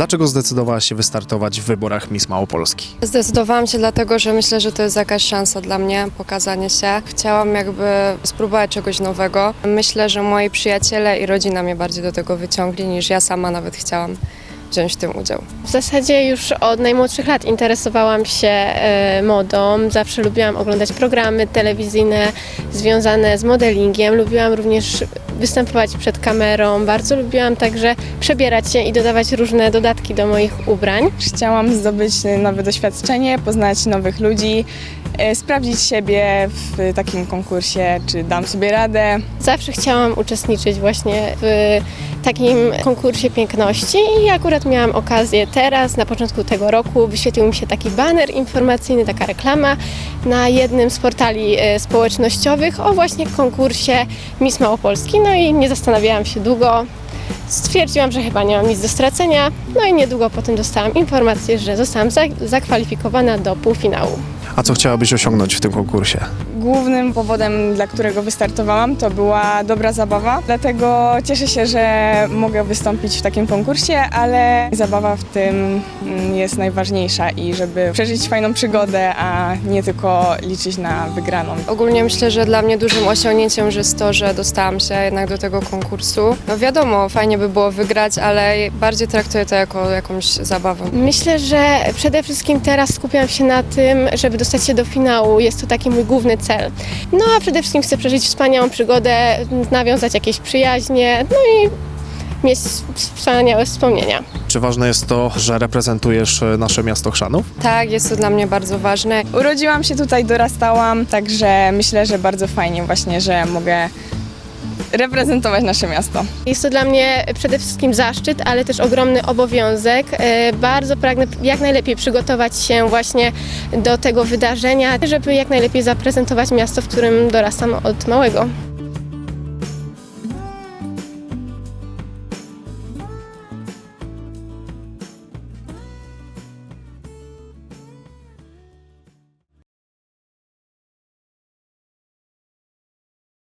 Dlaczego zdecydowałaś się wystartować w wyborach Miss Małopolski? Zdecydowałam się dlatego, że myślę, że to jest jakaś szansa dla mnie, pokazanie się. Chciałam jakby spróbować czegoś nowego. Myślę, że moi przyjaciele i rodzina mnie bardziej do tego wyciągli niż ja sama nawet chciałam wziąć w tym udział. W zasadzie już od najmłodszych lat interesowałam się e, modą. Zawsze lubiłam oglądać programy telewizyjne związane z modelingiem. Lubiłam również występować przed kamerą. Bardzo lubiłam także przebierać się i dodawać różne dodatki do moich ubrań. Chciałam zdobyć nowe doświadczenie, poznać nowych ludzi, e, sprawdzić siebie w takim konkursie, czy dam sobie radę. Zawsze chciałam uczestniczyć właśnie w takim konkursie piękności i akurat miałam okazję teraz, na początku tego roku, wyświetlił mi się taki baner informacyjny, taka reklama na jednym z portali e, społecznościowych o właśnie konkursie Miss Małopolski. No i nie zastanawiałam się długo. Stwierdziłam, że chyba nie mam nic do stracenia, no i niedługo potem dostałam informację, że zostałam za- zakwalifikowana do półfinału. A co chciałabyś osiągnąć w tym konkursie? Głównym powodem, dla którego wystartowałam, to była dobra zabawa. Dlatego cieszę się, że mogę wystąpić w takim konkursie, ale zabawa w tym mm, jest najważniejsza i żeby przeżyć fajną przygodę, a nie tylko liczyć na wygraną. Ogólnie myślę, że dla mnie dużym osiągnięciem jest to, że dostałam się jednak do tego konkursu. No wiadomo, fajnie by było wygrać, ale bardziej traktuję to jako jakąś zabawę. Myślę, że przede wszystkim teraz skupiam się na tym, żeby dostać się do finału. Jest to taki mój główny cel. No a przede wszystkim chcę przeżyć wspaniałą przygodę, nawiązać jakieś przyjaźnie, no i mieć wspaniałe wspomnienia. Czy ważne jest to, że reprezentujesz e, nasze miasto Chrzanów? Tak, jest to dla mnie bardzo ważne. Urodziłam się tutaj, dorastałam, także myślę, że bardzo fajnie właśnie, że mogę reprezentować nasze miasto. Jest to dla mnie przede wszystkim zaszczyt, ale też ogromny obowiązek. E, Bardzo pragnę jak najlepiej przygotować się właśnie do tego wydarzenia, żeby jak najlepiej zaprezentować miasto, w którym dorastam od małego.